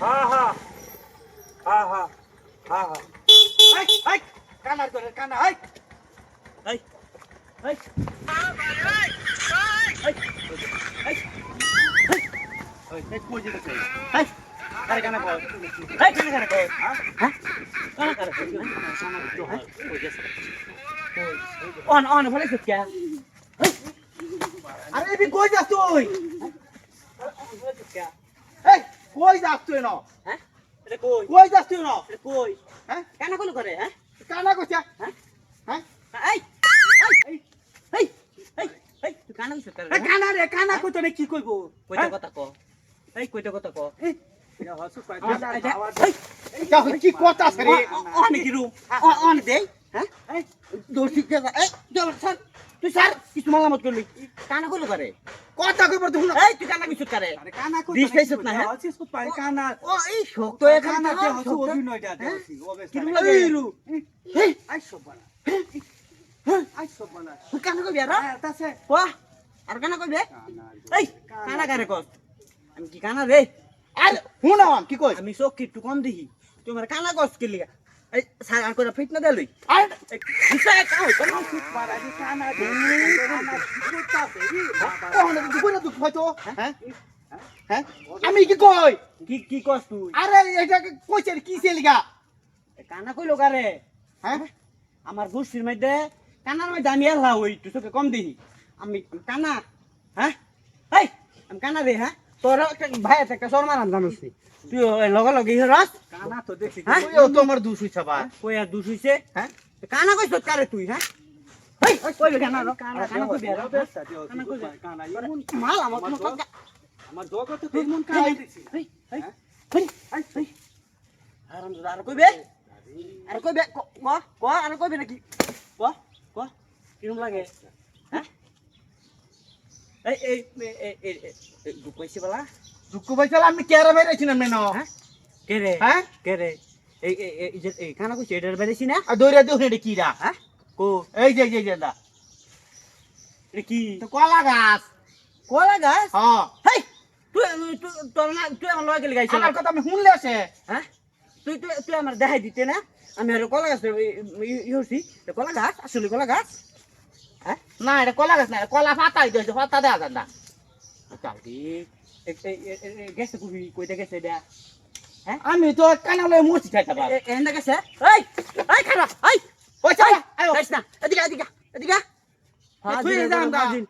হা হা হা হা হা হা এই এই, কানার করে, কানা যেতে চাই? এই আরে কানা কর। এই কানা কানা কর। হ্যাঁ? কানা কানা কর। হ্যাঁ অন অন ফলে সুটকা আরে এবি কই যাস তুই? কই যাস তুই ন হ্যাঁ? এটা কই? কই যাস তুই ন এটা কই? হ্যাঁ? কানা কল করে হ্যাঁ? কানা কইছা হ্যাঁ? হ্যাঁ? এই এই এই এই এই তুই কানা? করে কানা রে কানা কই তোরে কি কইবো কইটা কথা ক। এই কথা ক। এই কি কথা রে? অন কি রুম। অন দে হ্যাঁ? দোষী কে তুই স্যার কিছু মালামত করলি। কানা কল করে? কথা কইবো তুই না এই তুই কানা কিছু করে আরে কানা কই দিস খাইছত না, হ্যাঁ? হচ্ছিস কো পাই কানা ও এই শোক তো। এখানে কানা না যে হচ্ছে অভিনয়টা দেছি কি অবস্থা লাগে? এই রু। এই আই সব বানা আই সব বানা তুই কানা কইবি আর? হ্যাঁ তাছে ওয়া আর কানা কইবি কানা এই কানা কারে কস? আমি কি কানা রে? আরে হুন কি কই আমি চোখ একটু কম দেখি। তোমার কানা কস কে লিগা? স্যার আর করে ফিট না দেলই আরে বিষয় কাও কানা খুব বাড়া দি কানা দে কানা কুত্তা দে ও না না তুই হয়তো হ্যাঁ? হ্যাঁ? আমি কি কই? কি কি কস তুই? আরে এটা কইছে কি সেলিগা কানা কইলো কারে হ্যাঁ? আমার গোষ্ঠীর মধ্যে কানার মধ্যে আমি এলা হই তুই চোখে কম দেখি। আমি আমি কানা। হ্যাঁ? এই আমি কানা রে হ্যাঁ? তোর ভাই একটা শর্মা রান জানিস তুই লগে লগে রস কানা তো দেখছি। হ্যাঁ? ওই তোমার দুষ হইছে বা কই আর দুষ হইছে? হ্যাঁ? কানা কইছ কারে তুই হ্যাঁ? এই কইবে কানা কানা কানা অবস্থা দিও কানা কইবে কানা। ইমন মাল আমার কোনো কথা আমার জগতে তো ইমন কানা দিছি। এই এই এই এই এই। আরাম আর কইবে? আর কইবে? ক? ক? আর কইবে নাকি? ক? ক? কিরম লাগে হ্যাঁ এই এই এই এই এই গুপাইছে বলা দুঃখ পাইছাল আমি কেরা বেরাইছি না মেন হ্যাঁ কে রে হ্যাঁ কে রে এই এই এই যে এই কানা কইছে এটার বেরেছি না আর দৌড়া দিও হেডে কিরা হ্যাঁ কো এই যে যে যে দা এটা কি তো কলা গাছ কলা গাছ হ্যাঁ হেই তুই তুই তোর না তুই আমার লগে গেলি গাইছ আমার কথা আমি শুনলে আছে হ্যাঁ তুই তুই তুই আমার দেখাই দিতে না আমি আর কলা গাছ ইহছি কলা গাছ আসলে কলা গাছ হ্যাঁ না এটা কলা গাছ না কলা পাতা হইতে পাতা দেওয়া যান না। চালদি গেছে কুবি কইতে গেছে দা আমি তো কানালে মুছি খাইতে পার এন্ডা গেছে? এই এই খারা এই ওই চল আয়ো যাইস না এদিকে এদিকে এদিকে। তুই যাম গা। হাজিল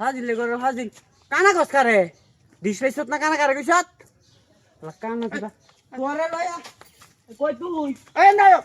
হাজিল লে গরো হাজিল কানা গছ কারে দিস পাইছত না কানা কারে কইছত কানা দিবা। তোরে লয়া কই তুই এই নায়ক